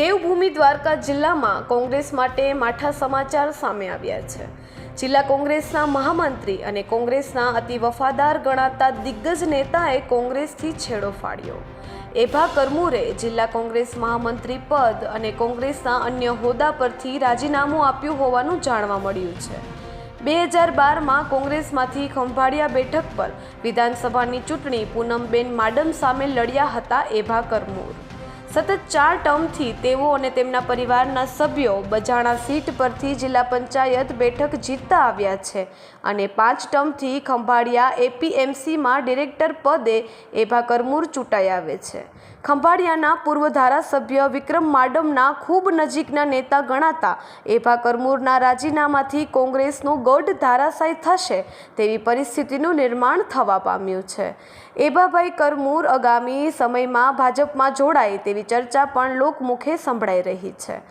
દેવભૂમિ દ્વારકા જિલ્લામાં કોંગ્રેસ માટે માઠા સમાચાર સામે આવ્યા છે. જિલ્લા કોંગ્રેસના મહામંત્રી અને કોંગ્રેસના અતિ વફાદાર ગણાતા દિગ્ગજ નેતાએ કોંગ્રેસથી છેડો ફાડ્યો. એભા કરમુરે જિલ્લા કોંગ્રેસ મહામંત્રી પદ અને કોંગ્રેસના અન્ય હોદ્દા પરથી રાજીનામું આપ્યું હોવાનું જાણવા મળ્યું છે. બે હજાર બારમાં કોંગ્રેસમાંથી ખંભાળિયા બેઠક પર વિધાનસભાની ચૂંટણી પૂનમબેન માડમ સામે લડ્યા હતા એભા કરમૂર. સતત ચાર ટર્મથી તેઓ અને તેમના પરિવારના સભ્યો બજાણા સીટ પરથી જિલ્લા પંચાયત બેઠક જીતતા આવ્યા છે અને પાંચ ટર્મથી ખંભાળિયા એપીએમસીમાં ડિરેક્ટર પદે એભા કરમૂર ચૂંટાઈ આવે છે. ખંભાળિયાના પૂર્વ ધારાસભ્ય વિક્રમ માડમના ખૂબ નજીકના નેતા ગણાતા એભા કરમૂરના રાજીનામાથી કોંગ્રેસનું ગઢ ધારાશાય થશે તેવી પરિસ્થિતિનું નિર્માણ થવા પામ્યું છે. એભાભાઈ કરમૂર આગામી સમયમાં ભાજપમાં જોડાય તેવી ચર્ચા પણ લોકમુખે સંભળાઈ રહી છે.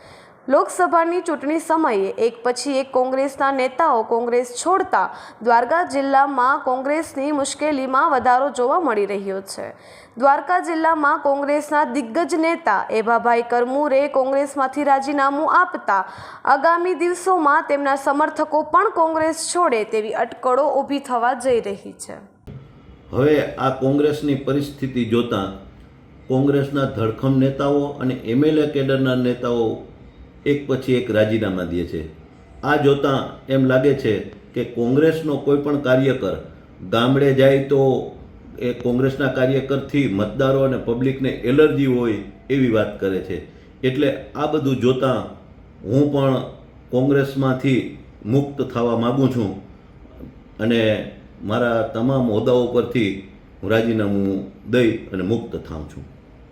લોકસભાની ચૂંટણી સમયે એક પછી એક કોંગ્રેસના નેતાઓ કોંગ્રેસ છોડતા દ્વારકા જિલ્લામાં કોંગ્રેસની મુશ્કેલીમાં વધારો જોવા મળી રહ્યો છે. દ્વારકા જિલ્લામાં કોંગ્રેસના દિગ્ગજ નેતા એભાભાઈ કરમુરે કોંગ્રેસમાંથી રાજીનામું આપતા આગામી દિવસોમાં તેમના સમર્થકો પણ કોંગ્રેસ છોડે તેવી અટકળો ઊભી થવા જઈ રહી છે. હવે આ કોંગ્રેસની પરિસ્થિતિ જોતાં કોંગ્રેસના ધડખમ નેતાઓ અને એમએલએ કેડરના નેતાઓ એક પછી એક રાજીનામા દે છે. આ જોતાં એમ લાગે છે કે કોંગ્રેસનો કોઈ પણ કાર્યકર ગામડે જાય તો એ કોંગ્રેસના કાર્યકરથી મતદારો અને પબ્લિકને એલર્જી હોય એવી વાત કરે છે. એટલે આ બધું જોતાં હું પણ કોંગ્રેસમાંથી મુક્ત થવા માગું છું અને મારા તમામ હોદ્દાઓ પરથી હું રાજીનામું દઈ અને મુક્ત થાઉં છું.